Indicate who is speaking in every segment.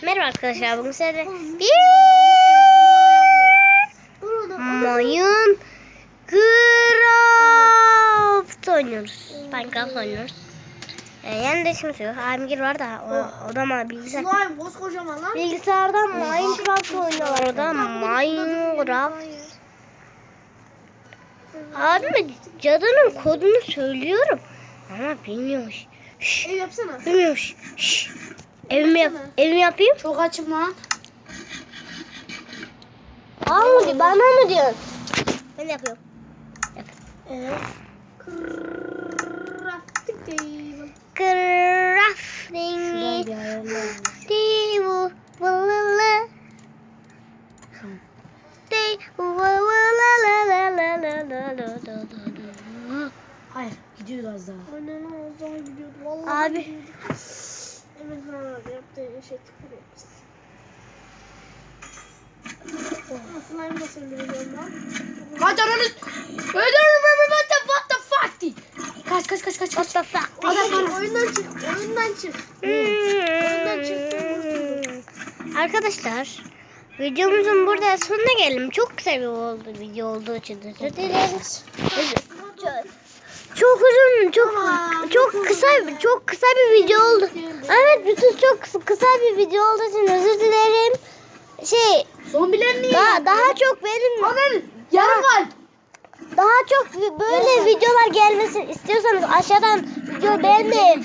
Speaker 1: Merhaba arkadaşlar bugün sizlerle bir Mayın Craft oynuyoruz. Minecraft oynuyoruz. Ee, yani de şimdi yok. Var da o, o da bilgisayar. Bilgisayardan Minecraft oynuyorlar o da Minecraft. Abime cadının kodunu söylüyorum ama bilmiyormuş. Şşş,
Speaker 2: Ev yapsana.
Speaker 1: bilmiyormuş. Şşş. Evimi, yap, evimi yapayım.
Speaker 2: Çok açım lan.
Speaker 1: Al mı diyor, bana mı diyorsun? Ben yapıyorum.
Speaker 2: Evet. Crafting table.
Speaker 1: Crafting table.
Speaker 2: Hayır gidiyor az daha. Aynen az daha gidiyordu. Vallahi
Speaker 1: Abi.
Speaker 2: gidiyordu. Lan abi yaptığı şey tıkırıyor. Slime da söndürüyorum lan. Kaç ananı. What the what the fuck di. Kaç kaç kaç kaç.
Speaker 1: What the fuck?
Speaker 2: Adam var oyundan çık. Oyundan çık.
Speaker 1: Hmm. Arkadaşlar videomuzun burada sonuna geldim. Çok kısa bir oldu video olduğu için özür dileriz. Çok, çok uzun, çok çok kısa çok kısa bir video oldu. Evet, bütün çok kısa, kısa bir video olduğu için özür dilerim. Şey,
Speaker 2: Zombiler niye?
Speaker 1: daha daha çok benim
Speaker 2: Ananı. Yarım var.
Speaker 1: daha çok böyle videolar gelmesini istiyorsanız aşağıdan video beğenmeyi,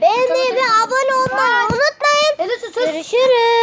Speaker 1: beğenmeyi ve abone olmayı unutmayın. Görüşürüz.